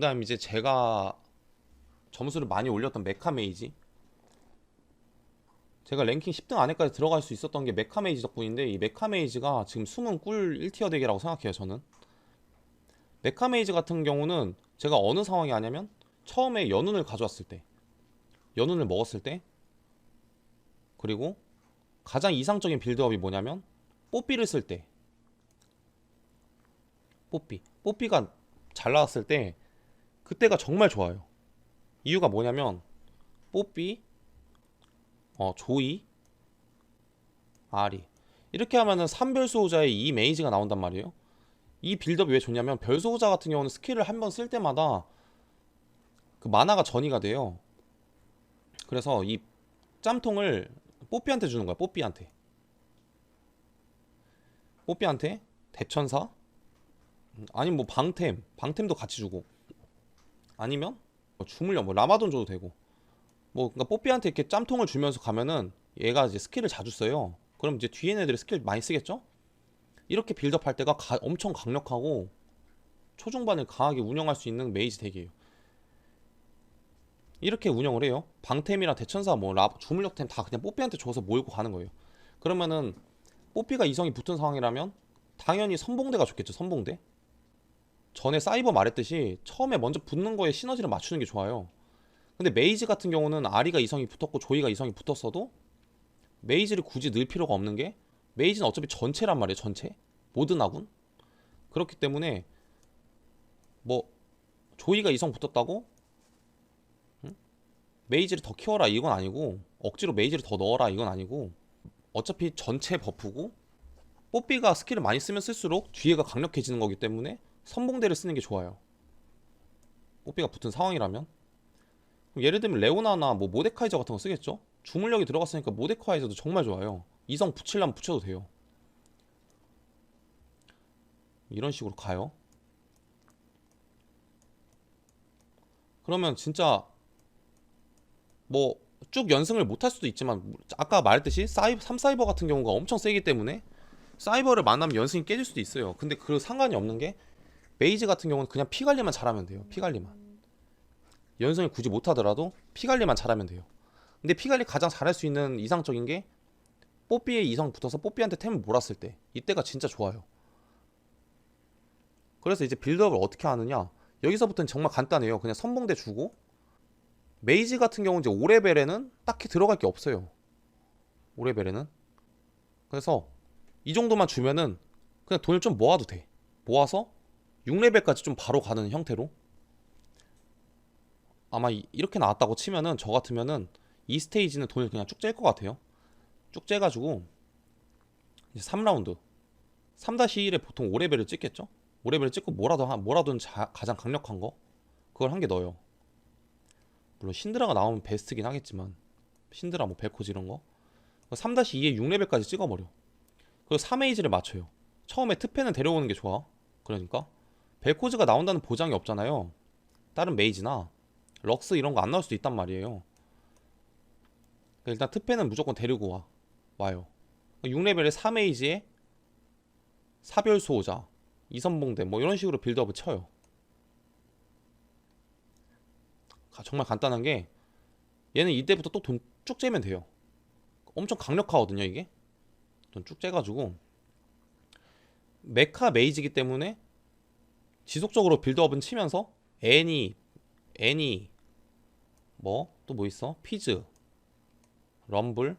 그 다음 이제 제가 점수를 많이 올렸던 메카메이지. 제가 랭킹 10등 안에까지 들어갈 수 있었던 게 메카메이지 덕분인데 이 메카메이지가 지금 숨은 꿀 1티어 덱이라고 생각해요 저는. 메카메이지 같은 경우는 제가 어느 상황이 아냐면 처음에 연운을 가져왔을 때 연운을 먹었을 때 그리고 가장 이상적인 빌드업이 뭐냐면 뽀삐를 쓸 때 뽀삐 뽀삐가 잘 나왔을 때 그때가 정말 좋아요. 이유가 뭐냐면 뽀삐 어 조이 아리. 이렇게 하면은 3별 수호자의 이 메이지가 나온단 말이에요. 이 빌드업이 왜 좋냐면 별 수호자 같은 경우는 스킬을 한 번 쓸 때마다 그 만화가 전이가 돼요. 그래서 이 짬통을 뽀삐한테 주는 거야 뽀삐한테. 뽀삐한테 대천사? 음, 아니면 뭐 방템 방템도 같이 주고 아니면 뭐 주물력 뭐 라마돈 줘도 되고. 뭐 그러니까 뽀삐한테 이렇게 짬통을 주면서 가면은 얘가 이제 스킬을 자주 써요. 그럼 이제 뒤에 애들이 스킬 많이 쓰겠죠? 이렇게 빌드업 할 때가 가- 엄청 강력하고 초중반을 강하게 운영할 수 있는 메이지 덱이에요. 이렇게 운영을 해요. 방템이랑 대천사 뭐 라, 주물력템 다 그냥 뽀삐한테 줘서 몰고 가는 거예요. 그러면은 뽀삐가 이성이 붙은 상황이라면 당연히 선봉대가 좋겠죠 선봉대 전에 사이버 말했듯이 처음에 먼저 붙는 거에 시너지를 맞추는 게 좋아요. 근데 메이지 같은 경우는 아리가 이성이 붙었고 조이가 이성이 붙었어도 메이지를 굳이 넣을 필요가 없는 게 메이지는 어차피 전체란 말이에요 전체. 모든 아군. 그렇기 때문에 뭐 조이가 이성 붙었다고? 응? 메이지를 더 키워라 이건 아니고 억지로 메이지를 더 넣어라 이건 아니고 어차피 전체 버프고 뽀삐가 스킬을 많이 쓰면 쓸수록 뒤에가 강력해지는 거기 때문에 선봉대를 쓰는 게 좋아요. 뽀삐가 붙은 상황이라면? 예를 들면 레오나나 뭐 모데카이저 같은 거 쓰겠죠? 주물력이 들어갔으니까 모데카이저도 정말 좋아요. 이성 붙이려면 붙여도 돼요. 이런 식으로 가요. 그러면 진짜 뭐 쭉 연승을 못 할 수도 있지만 아까 말했듯이 사이, 3사이버 같은 경우가 엄청 세기 때문에 사이버를 만나면 연승이 깨질 수도 있어요. 근데 그 상관이 없는 게 메이지 같은 경우는 그냥 피 관리만 잘하면 돼요. 피 관리만. 연승을 굳이 못 하더라도 피 관리만 잘하면 돼요. 근데 피 관리 가장 잘할 수 있는 이상적인 게 뽀삐에 이성 붙어서 뽀삐한테 템을 몰았을 때 이때가 진짜 좋아요. 그래서 이제 빌드업을 어떻게 하느냐? 여기서부터는 정말 간단해요. 그냥 선봉대 주고 메이지 같은 경우는 이제 5레벨에는 딱히 들어갈 게 없어요. 5레벨에는. 그래서 이 정도만 주면은 그냥 돈을 좀 모아도 돼. 모아서 6레벨까지 좀 바로 가는 형태로? 아마 이- 이렇게 나왔다고 치면은 저 같으면은 이 스테이지는 돈을 그냥 쭉짤것 같아요. 쭉 째가지고 이제 3라운드. 3-1에 보통 5레벨을 찍겠죠? 5레벨을 찍고 뭐라도 자- 가장 강력한 거? 그걸 한 개 넣어요. 물론 신드라가 나오면 베스트긴 하겠지만 신드라 뭐 벨코즈 이런 거? 3-2에 6레벨까지 찍어버려. 그리고 3에이지를 맞춰요. 처음에 트페는 데려오는 게 좋아. 그러니까 벨코즈가 나온다는 보장이 없잖아요. 다른 메이지나 럭스 이런 거 안 나올 수도 있단 말이에요. 그러니까 일단 트페는 무조건 데리고 와 와요. 6레벨에 3에이지에 사별 수호자 이선봉대 뭐 이런 식으로 빌드업을 쳐요. 가- 정말 간단한 게 얘는 이때부터 또 돈쭉 째면 돼요. 엄청 강력하거든요 이게. 돈쭉 째가지고. 메카 메이지기 때문에 지속적으로 빌드업은 치면서 애니 애니 뭐 또 뭐 있어? 피즈 럼블.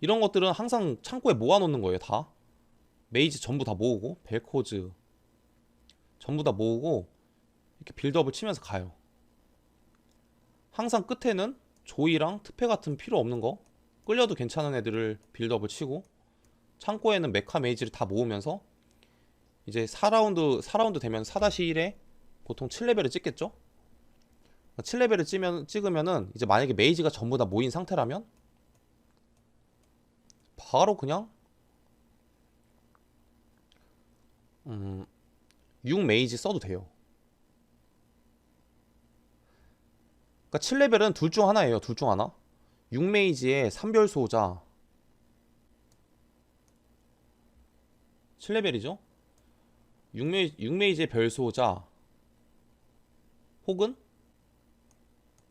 이런 것들은 항상 창고에 모아놓는 거예요 다. 메이지 전부 다 모으고 벨코즈 전부 다 모으고 이렇게 빌드업을 치면서 가요. 항상 끝에는 조이랑 특패 같은 필요 없는 거 끌려도 괜찮은 애들을 빌드업을 치고 창고에는 메카 메이지를 다 모으면서 이제 4라운드 4라운드 되면 4-1에 보통 7레벨을 찍겠죠? 7레벨을 찍으면, 찍으면은 이제 만약에 메이지가 전부 다 모인 상태라면 바로 그냥 음, 6 메이지 써도 돼요. 그러니까 7레벨은 둘 중 하나예요. 둘 중 하나. 6 메이지에 3별 수호자 7레벨이죠? 육메 육메이지의 별수호자 혹은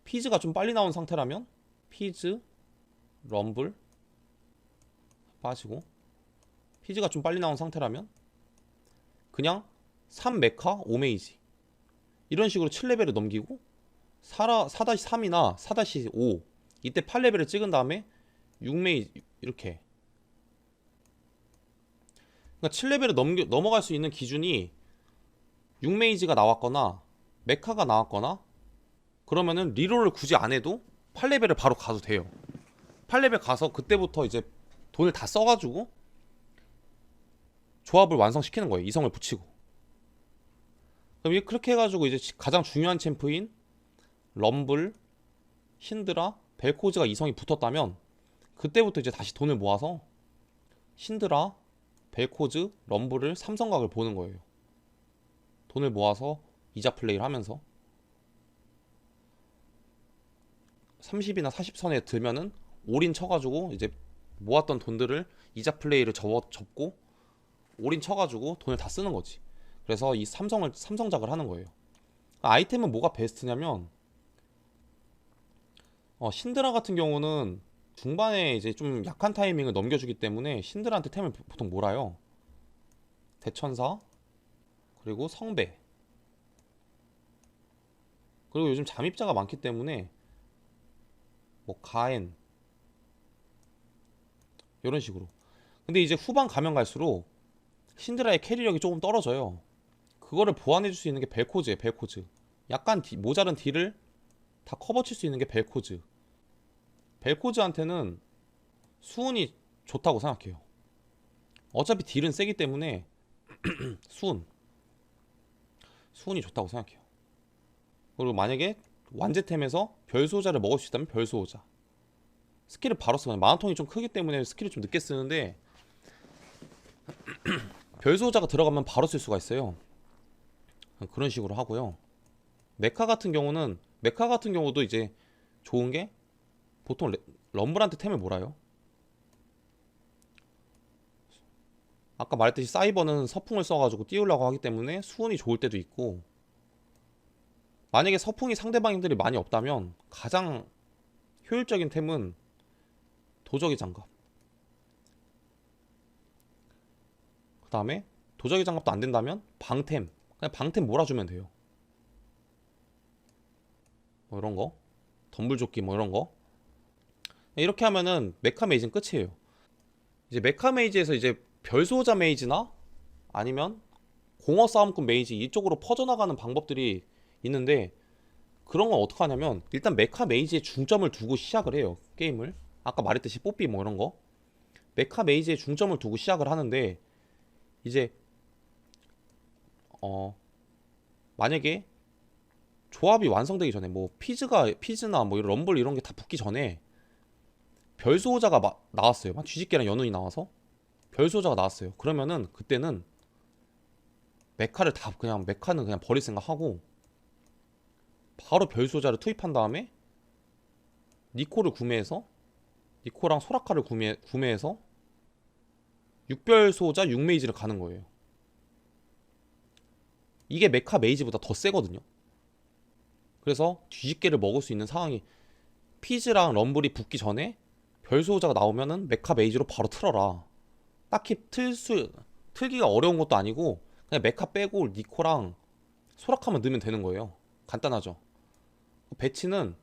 피즈가 좀 빨리 나온 상태라면 피즈 럼블 빠지고 피즈가 좀 빨리 나온 상태라면 그냥 3메카 5메이지. 이런 식으로 7레벨을 넘기고 4, 4-3이나 4-5 이때 8레벨을 찍은 다음에 6메이지 이렇게 그러니까 7레벨을 넘겨, 넘어갈 수 있는 기준이 6메이지가 나왔거나 메카가 나왔거나 그러면은 리롤을 굳이 안 해도 8레벨을 바로 가도 돼요. 8레벨 가서 그때부터 이제 돈을 다 써가지고 조합을 완성시키는 거예요. 이성을 붙이고. 그럼 그렇게 해가지고 이제 가장 중요한 챔프인 럼블, 힌드라, 벨코즈가 이성이 붙었다면 그때부터 이제 다시 돈을 모아서 힌드라, 벨코즈, 럼블을 삼성각을 보는 거예요. 돈을 모아서 이자 플레이를 하면서 30이나 40선에 들면은 올인 쳐가지고 이제 모았던 돈들을 이자 플레이를 접어, 접고 올인 쳐가지고 돈을 다 쓰는 거지. 그래서 이 삼성을 삼성작을 하는 거예요. 아이템은 뭐가 베스트냐면 어, 신드라 같은 경우는 중반에 이제 좀 약한 타이밍을 넘겨주기 때문에 신드라한테 템을 보- 보통 몰아요. 대천사 그리고 성배. 그리고 요즘 잠입자가 많기 때문에 뭐 가엔. 이런 식으로. 근데 이제 후반 가면 갈수록 신드라의 캐리력이 조금 떨어져요. 그거를 보완해 줄 수 있는 게 벨코즈예요 벨코즈. 약간 디- 모자른 딜을 다 커버칠 수 있는 게 벨코즈 벨코즈한테는 수은이 좋다고 생각해요. 어차피 딜은 세기 때문에 수은 수은이 좋다고 생각해요. 그리고 만약에 완제템에서 별수호자를 먹을 수 있다면 별수호자. 스킬을 바로 쓰면 마운통이 좀 크기 때문에 스킬을 좀 늦게 쓰는데 별수호자가 들어가면 바로 쓸 수가 있어요. 그런 식으로 하고요. 메카 같은 경우는 메카 같은 경우도 이제 좋은 게 보통 레- 럼블한테 템을 몰아요. 아까 말했듯이 사이버는 서풍을 써가지고 띄우려고 하기 때문에 수은이 좋을 때도 있고 만약에 서풍이 상대방들이 많이 없다면 가장 효율적인 템은 도적의 장갑. 그 다음에 도적의 장갑도 안 된다면 방템. 그냥 방템 몰아주면 돼요. 뭐 이런 거? 덤불조끼 뭐 이런 거 이렇게 하면은 메카 메이지는 끝이에요. 이제 메카 메이지에서 이제 별수호자 메이지나 아니면 공허 싸움꾼 메이지 이쪽으로 퍼져나가는 방법들이 있는데 그런 건 어떻게 하냐면 일단 메카 메이지에 중점을 두고 시작을 해요 게임을. 아까 말했듯이 뽀삐 뭐 이런 거. 메카 메이지에 중점을 두고 시작을 하는데 이제 어 만약에 조합이 완성되기 전에 뭐 피즈가 피즈나 뭐 이런 럼블 이런 게 다 붙기 전에 별수호자가 마- 나왔어요. 막 뒤집개랑 연운이 나와서 별수호자가 나왔어요. 그러면은 그때는 메카를 다 그냥 메카는 그냥 버릴 생각하고 바로 별수호자를 투입한 다음에 니코를 구매해서 니코랑 소라카를 구매, 구매해서 6별수호자 6메이지를 가는 거예요. 이게 메카 메이지보다 더 세거든요. 그래서 뒤집개를 먹을 수 있는 상황이 피즈랑 럼블이 붙기 전에 별수호자가 나오면은 메카 메이지로 바로 틀어라. 딱히 틀수 틀기가 어려운 것도 아니고 그냥 메카 빼고 니코랑 소라카만 넣으면 되는 거예요. 간단하죠. 배치는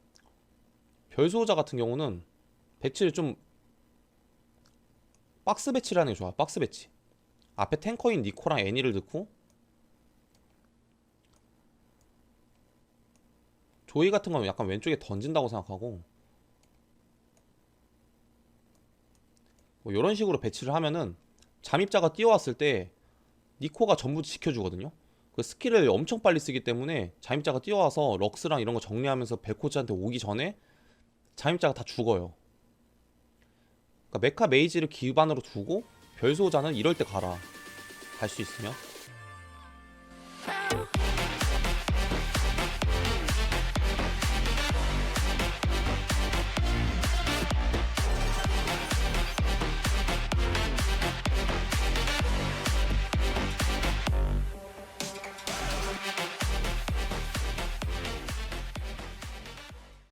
별수호자 같은 경우는 배치를 좀 박스 배치를 하는 게 좋아 박스 배치. 앞에 탱커인 니코랑 애니를 넣고 조이 같은 거는 약간 왼쪽에 던진다고 생각하고 뭐 이런 식으로 배치를 하면은 잠입자가 뛰어왔을 때 니코가 전부 지켜주거든요. 그 스킬을 엄청 빨리 쓰기 때문에 잠입자가 뛰어와서 럭스랑 이런 거 정리하면서 벨코즈한테 오기 전에 잠입자가 다 죽어요. 그러니까 메카 메이지를 기반으로 두고 별소자는 이럴 때 가라. 갈 수 있으면